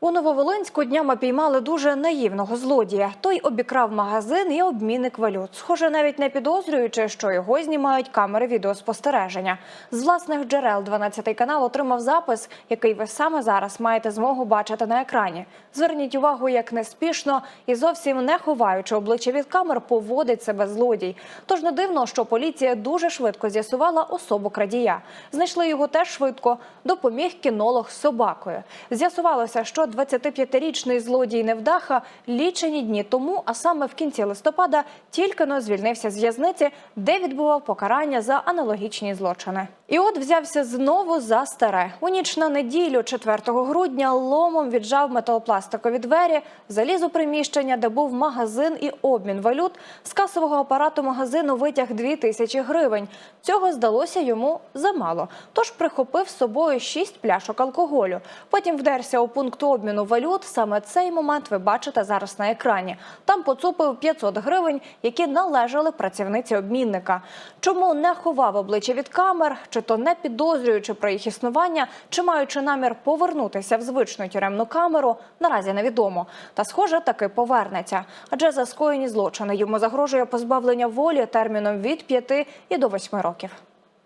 У Нововолинську днями піймали дуже наївного злодія. Той обікрав магазин і обмінник валют. Схоже, навіть не підозрюючи, що його знімають камери відеоспостереження. З власних джерел 12 канал отримав запис, який ви саме зараз маєте змогу бачити на екрані. Зверніть увагу, як неспішно і зовсім не ховаючи обличчя від камер, поводить себе злодій. Тож не дивно, що поліція дуже швидко з'ясувала особу крадія. Знайшли його теж швидко. Допоміг кінолог з собакою. З'ясувалося, що 25-річний злодій невдаха лічені дні тому, а саме в кінці листопада, тільки но звільнився з в'язниці, де відбував покарання за аналогічні злочини. І от взявся знову за старе. У ніч на неділю, 4 грудня, ломом віджав металопластикові двері, заліз у приміщення, де був магазин і обмін валют. З касового апарату магазину витяг 2 тисячі гривень. Цього здалося йому замало. Тож прихопив з собою 6 пляшок алкоголю. Потім вдерся у пункт обміну валют. Саме цей момент ви бачите зараз на екрані. Там поцупив 500 гривень, які належали працівниці обмінника. Чому не ховав обличчя від камер, чи то не підозрюючи про їх існування, чи маючи намір повернутися в звичну тюремну камеру, наразі невідомо. Та схоже, таки повернеться. Адже за скоєні злочини йому загрожує позбавлення волі терміном від 5 і до 8 років.